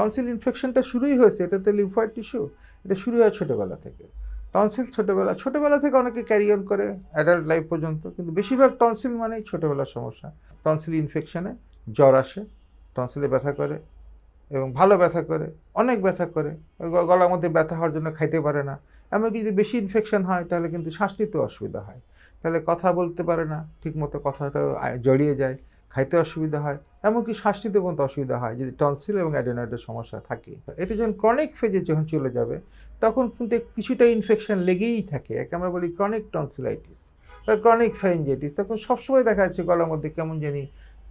Tonsil ইনফেকশনটা শুরুই হয়েছে, এটা তো লিম্ফয়েড টিস্যু এটা শুরু হয় ছোটোবেলা থেকে। টনসিল ছোটোবেলা ছোটোবেলা থেকে অনেকে ক্যারি অন করে অ্যাডাল্ট লাইফ পর্যন্ত, কিন্তু বেশিরভাগ টনসিল মানেই ছোটোবেলার সমস্যা। টনসিল ইনফেকশনে জ্বর আসে টনসিলে ব্যথা করে এবং ভালো ব্যথা করে, অনেক ব্যথা করে গলার মধ্যে ব্যথা হওয়ার জন্য খাইতে পারে না। এমনকি যদি বেশি ইনফেকশন হয়, তাহলে কিন্তু শ্বাস অসুবিধা হয়। তাহলে কথা বলতে পারে না, ঠিকমতো কথাটা জড়িয়ে যায়। খাইতে অসুবিধা হয়, এমনকি শ্বাস নিতে পর্যন্ত অসুবিধা হয়, যদি টনসিল এবং অ্যাডেনয়েডের সমস্যা থাকে। এটা যখন ক্রনিক ফেজে যখন চলে যাবে, তখন কিন্তু কিছুটা ইনফেকশন লেগেই থাকে, একে আমরা বলি ক্রনিক টনসিলাইটিস বা ক্রনিক ফ্যারেঞ্জাইটিস তখন সবসময় দেখা যাচ্ছে গলার মধ্যে কেমন জানি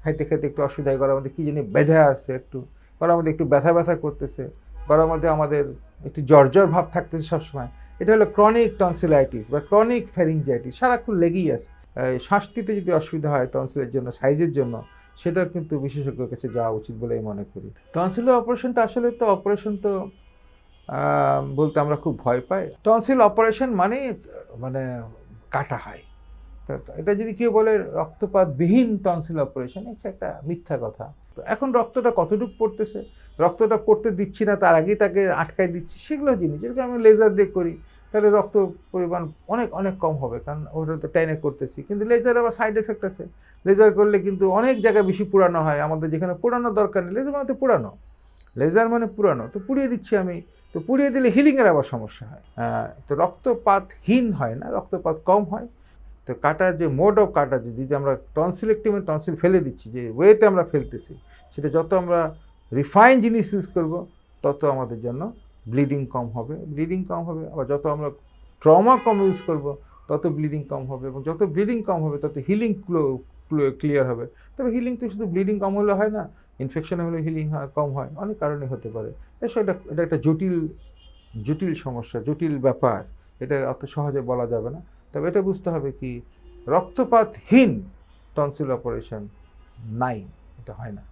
খাইতে খাইতে একটু অসুবিধা হয়, গলার মধ্যে কী জানি ব্যথা আছে একটু, গলার মধ্যে একটু ব্যথা ব্যথা করতেছে, গলার মধ্যে আমাদের একটু জ্বর ভাব থাকতেছে সবসময়। এটা হলো ক্রনিক টনসিলাইটিস বা ক্রনিক ফ্যারিঞ্জাইটিস সারাক্ষণ লেগেই আছে। শ্বাস নিতে যদি অসুবিধা হয় টনসিলের জন্য সাইজের জন্য, সেটা কিন্তু বিশেষজ্ঞের কাছে যাওয়া উচিত বলে আমি মনে করি। টনসিলের অপারেশনটা আসলে তো অপারেশন তো বলতে আমরা খুব ভয় পাই। টনসিল অপারেশন মানে মানে কাটা হয়। এটা যদি কেউ বলে রক্তপাতবিহীন টনসিল অপারেশন এটা একটা মিথ্যা কথা। তো এখন রক্তটা কতটুকু পড়তেছে? রক্তটা পড়তে দিচ্ছি না, তার আগেই তাকে আটকায় দিচ্ছি, সেগুলো জিনিস। যেরকম আমি লেজার দিয়ে করি তাহলে রক্ত পরিমাণ অনেক অনেক কম হবে, কারণ ওটা তো টাইনে করতেছি। কিন্তু লেজার আবার সাইড এফেক্ট আছে। লেজার করলে কিন্তু অনেক জায়গায় বেশি পুরানো হয়। আমাদের যেখানে পুরানো দরকার নেই লেজার মানে তো পুরানো। লেজার মানে পুরানো। তো পুড়িয়ে দিচ্ছি আমি। তো পুড়িয়ে দিলে হিলিংয়ের আবার সমস্যা হয়। তো রক্তপাতহীন হয় না, রক্তপাত কম হয়। তো কাটার যে মোড অফ কাটা যদি আমরা টনসিলেক্টিভে টনসিল ফেলে দিচ্ছি, যে ওয়েতে আমরা ফেলতেছি, সেটা যত আমরা রিফাইন জিনিস ইউজ করব, তত আমাদের জন্য ব্লিডিং কম হবে, ব্লিডিং কম হবে, আবার যত আমরা ট্রমা কম ইউজ করব, তত ব্লিডিং কম হবে এবং যত ব্লিডিং কম হবে, তত হিলিং ক্লিয়ার হবে। তবে হিলিং তো শুধু ব্লিডিং কম হলে হয় না, ইনফেকশন হলে হিলিং কম হয়, অনেক কারণে হতে পারে। এসব এটা এটা একটা জটিল জটিল সমস্যা, জটিল ব্যাপার। এটা অত সহজে বলা যাবে না। তবে এটা বুঝতে হবে কি, রক্তপাতহীন টনসিল অপারেশন নাই, এটা হয় না।